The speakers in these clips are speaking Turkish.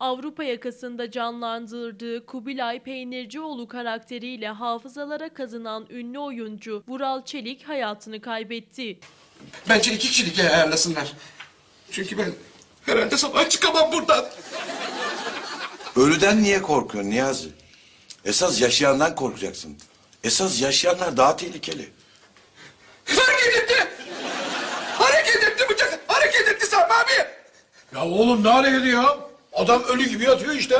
Avrupa yakasında canlandırdığı Kubilay Peynircioğlu karakteriyle hafızalara kazınan ünlü oyuncu Vural Çelik hayatını kaybetti. Bence iki kişilik ayarlasınlar. Çünkü ben herhalde sabah çıkamam buradan. Ölüden niye korkuyorsun Niyazi? Esas yaşayandan korkacaksın. Esas yaşayanlar daha tehlikeli. Hareket etti! Hareket etti bıçak! Hareket etti Sami abi! Ya oğlum ne hareket ya? Adam ölü gibi yatıyor işte.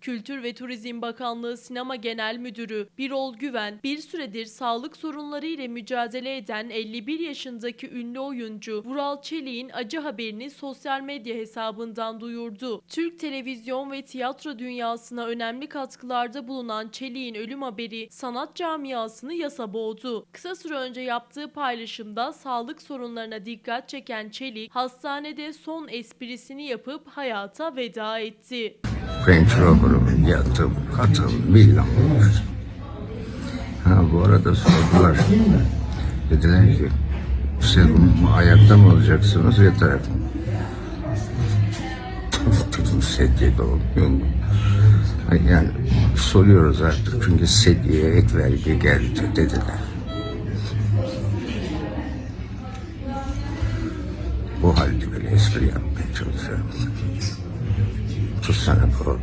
Kültür ve Turizm Bakanlığı Sinema Genel Müdürü Birol Güven bir süredir sağlık sorunları ile mücadele eden 51 yaşındaki ünlü oyuncu Vural Çelik'in acı haberini sosyal medya hesabından duyurdu. Türk televizyon ve tiyatro dünyasına önemli katkılarda bulunan Çelik'in ölüm haberi sanat camiasını yasa boğdu. Kısa süre önce yaptığı paylaşımda sağlık sorunlarına dikkat çeken Çelik, hastanede son esprisini yapıp hayata veda etti. Range Rover'ım, yatım, katım, olmuş. Ha bu arada sordular. Dediler ki serum ayakta mı olacaksınız yeter. Tutun sedyede olmuyor mu? Yani soruyoruz artık çünkü sedyeye ek vergi geldi dediler. Bu halde böyle espri yapmaya çalışıyorum. Tutsana oğlum.